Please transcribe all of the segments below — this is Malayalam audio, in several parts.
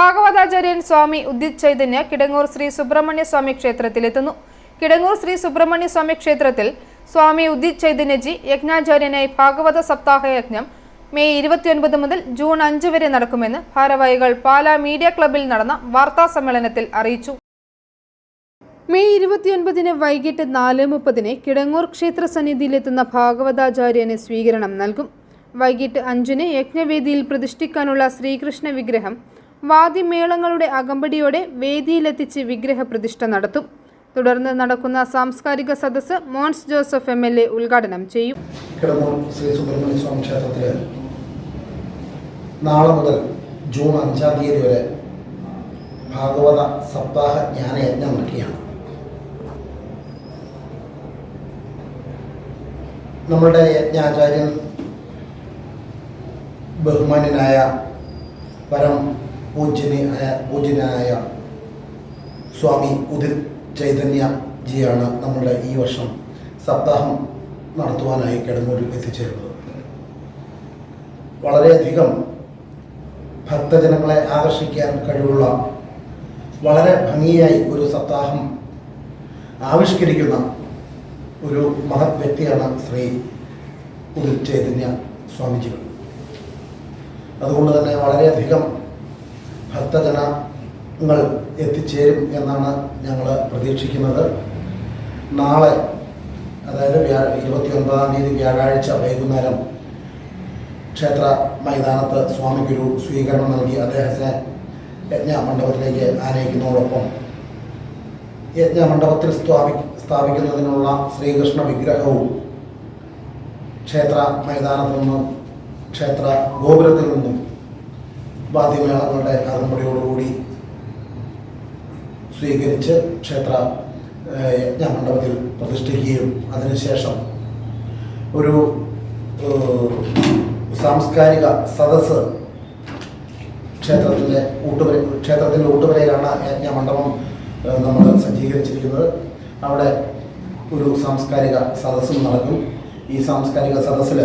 ഭാഗവതാചാര്യൻ സ്വാമി ഉദിത് ചൈതന്യ കിടങ്ങൂർ ശ്രീ സുബ്രഹ്മണ്യ സ്വാമി ക്ഷേത്രത്തിൽ എത്തുന്നു കിടങ്ങൂർ ശ്രീ സുബ്രഹ്മണ്യ സ്വാമി ക്ഷേത്രത്തിൽ സ്വാമി ഉദിത് ചൈതന്യജി യജ്ഞാചാര്യനായി ഭാഗവത സപ്താഹ യജ്ഞം മെയ് ഇരുപത്തിയൊൻപത് മുതൽ ജൂൺ അഞ്ച് വരെ നടക്കുമെന്ന് ഭാരവാഹികൾ പാലാ മീഡിയ ക്ലബിൽ നടന്ന വാർത്താ സമ്മേളനത്തിൽ അറിയിച്ചു. മെയ് ഇരുപത്തിയൊൻപതിന് വൈകിട്ട് നാല് മുപ്പതിന് കിടങ്ങൂർ ക്ഷേത്ര സന്നിധിയിലെത്തുന്ന ഭാഗവതാചാര്യന് സ്വീകരണം നൽകും. വൈകിട്ട് അഞ്ചിന് യജ്ഞവേദിയിൽ പ്രതിഷ്ഠിക്കാനുള്ള ശ്രീകൃഷ്ണ വിഗ്രഹം വാദ്യമേളങ്ങളുടെ അകമ്പടിയോടെ വേദിയിലെത്തിച്ച് വിഗ്രഹ പ്രതിഷ്ഠ നടത്തും. തുടർന്ന് നടക്കുന്ന സാംസ്കാരിക സദസ്സ് Mons Joseph M L A ഉദ്ഘാടനം ചെയ്യും. ശ്രീ സുബ്രഹ്മണ്യ നാളെ മുതൽ ജൂൺ അഞ്ചാം തീയതി വരെ ഭാഗവത സപ്താഹ ജ്ഞാനയജ്ഞം നടക്കുകയാണ്. നമ്മുടെ യജ്ഞാചാര്യൻ ബഹുമാന്യനായ പരം പൂജ്യനായ പൂജ്യനായ സ്വാമി ഉദിർ ചൈതന്യ ജിയാണ് നമ്മുടെ ഈ വർഷം സപ്താഹം നടത്തുവാനായി കിടങ്ങൂരിൽ എത്തിച്ചേരുന്നത്. വളരെയധികം ഭക്തജനങ്ങളെ ആകർഷിക്കാൻ കഴിവുള്ള വളരെ ഭംഗിയായി ഒരു സപ്താഹം ആവിഷ്കരിക്കുന്ന ഒരു മഹത് വ്യക്തിയാണ് ശ്രീ ഉദിർ ചൈതന്യ സ്വാമിജികൾ. അതുകൊണ്ട് തന്നെ വളരെയധികം ഭക്തജനങ്ങൾ എത്തിച്ചേരും എന്നാണ് ഞങ്ങൾ പ്രതീക്ഷിക്കുന്നത്. നാളെ അതായത് വ്യാ ഇരുപത്തി ഒൻപതാം തീയതി വ്യാഴാഴ്ച വൈകുന്നേരം ക്ഷേത്ര മൈതാനത്ത് സ്വാമിക്കൊരു സ്വീകരണം നൽകി അദ്ദേഹത്തെ യജ്ഞമണ്ഡപത്തിലേക്ക് ആനയിക്കുന്നതോടൊപ്പം യജ്ഞമണ്ഡപത്തിൽ സ്ഥാപി സ്ഥാപിക്കുന്നതിനുള്ള ശ്രീകൃഷ്ണ വിഗ്രഹവും ക്ഷേത്ര മൈതാനത്തു നിന്നും ക്ഷേത്ര ഗോപുരത്തിൽ നിന്നും വാദ്യമേളങ്ങളുടെ അകമ്പടിയോടുകൂടി സ്വീകരിച്ച് ക്ഷേത്ര യജ്ഞമണ്ഡപത്തിൽ പ്രതിഷ്ഠിക്കുകയും അതിനുശേഷം ഒരു സാംസ്കാരിക സദസ്സ് ക്ഷേത്രത്തിലെ ഊട്ടുപുര ക്ഷേത്രത്തിന്റെ ഊട്ടുപുരയിലാണ് യജ്ഞമണ്ഡപം നമ്മൾ സജ്ജീകരിച്ചിരിക്കുന്നത്. അവിടെ ഒരു സാംസ്കാരിക സദസ്സും നടക്കും. ഈ സാംസ്കാരിക സദസ്സിൽ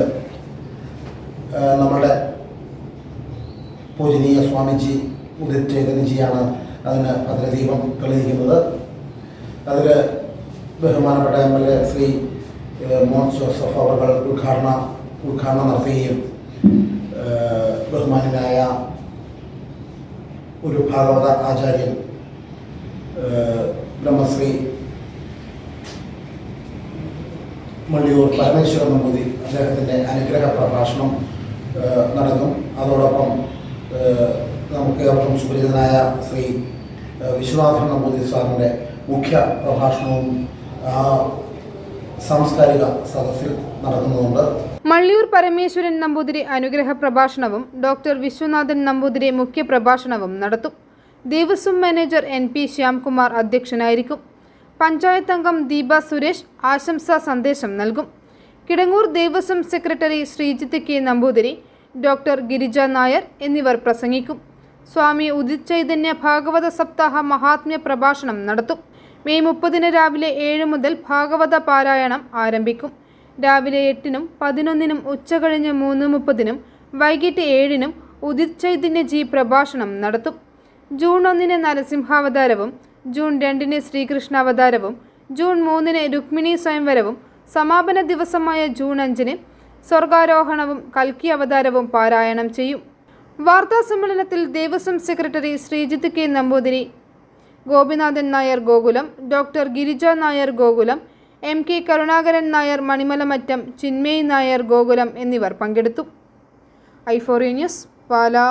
നമ്മുടെ പൂജനീയ സ്വാമിജി ഉദിച്ചേതനജിയാണ് അതിന് അതിന് ഭദ്രദീപം തെളിയിക്കുന്നത്. അതിൽ ബഹുമാനപ്പെട്ട എം എൽ എ ശ്രീ മോൻ ജോസഫ് അവർ ഉദ്ഘാടന ഉദ്ഘാടനം നടത്തുകയും ബഹുമാനായ ഒരു ഭാഗവത ആചാര്യൻ ബ്രഹ്മശ്രീ മള്ളിയൂർ പരമേശ്വരൻ നമ്പൂതി അദ്ദേഹത്തിന്റെ അനുഗ്രഹ പ്രഭാഷണം നടന്നു. അതോടൊപ്പം നമുക്ക് ഏവർക്കും സുപരിചിതനായ ശ്രീ വിശ്വനാഥൻ നമ്പൂതിരി സാറിന്റെ മുഖ്യ പ്രഭാഷണവും സാംസ്കാരിക സദസ്സിൽ നടക്കുന്നുണ്ട് മള്ളിയൂർ പരമേശ്വരൻ നമ്പൂതിരി അനുഗ്രഹ പ്രഭാഷണവും ഡോക്ടർ വിശ്വനാഥൻ നമ്പൂതിരി മുഖ്യ പ്രഭാഷണവും നടത്തും. Devaswom manager N P Shyamkumar അധ്യക്ഷനായിരിക്കും. പഞ്ചായത്ത് അംഗം ദീപ സുരേഷ് ആശംസാ സന്ദേശം നൽകും. Kidangoor Devaswom secretary Sreejith K Namboothiri doctor Girija Nair എന്നിവർ പ്രസംഗിക്കും. സ്വാമി ഉദിത് ചൈതന്യ ഭാഗവത സപ്താഹ മഹാത്മ്യ പ്രഭാഷണം നടത്തും. മെയ് മുപ്പതിന് രാവിലെ ഏഴ് മുതൽ ഭാഗവത പാരായണം ആരംഭിക്കും. രാവിലെ എട്ടിനും പതിനൊന്നിനും ഉച്ചകഴിഞ്ഞ് മൂന്ന് മുപ്പതിനും വൈകിട്ട് ഏഴിനും ഉദിത് ചൈതന്യ ജി പ്രഭാഷണം നടത്തും. ജൂൺ ഒന്നിന് നരസിംഹാവതാരവും ജൂൺ രണ്ടിന് ശ്രീകൃഷ്ണാവതാരവും ജൂൺ മൂന്നിന് രുക്മിണി സ്വയംവരവും സമാപന ദിവസമായ ജൂൺ അഞ്ചിന് സ്വർഗാരോഹണവും കൽക്കി അവതാരവും പാരായണം ചെയ്യും. വാർത്താ സമ്മേളനത്തിൽ Devaswom secretary Sreejith K Namboothiri Gopinathan Nair Gokulam doctor Girija Nair Gokulam M K Karunakaran Nair Manimalamattam Chinmayi Nair Gokulam എന്നിവർ പങ്കെടുത്തു. ഐഫോറി ന്യൂസ് പാലാ.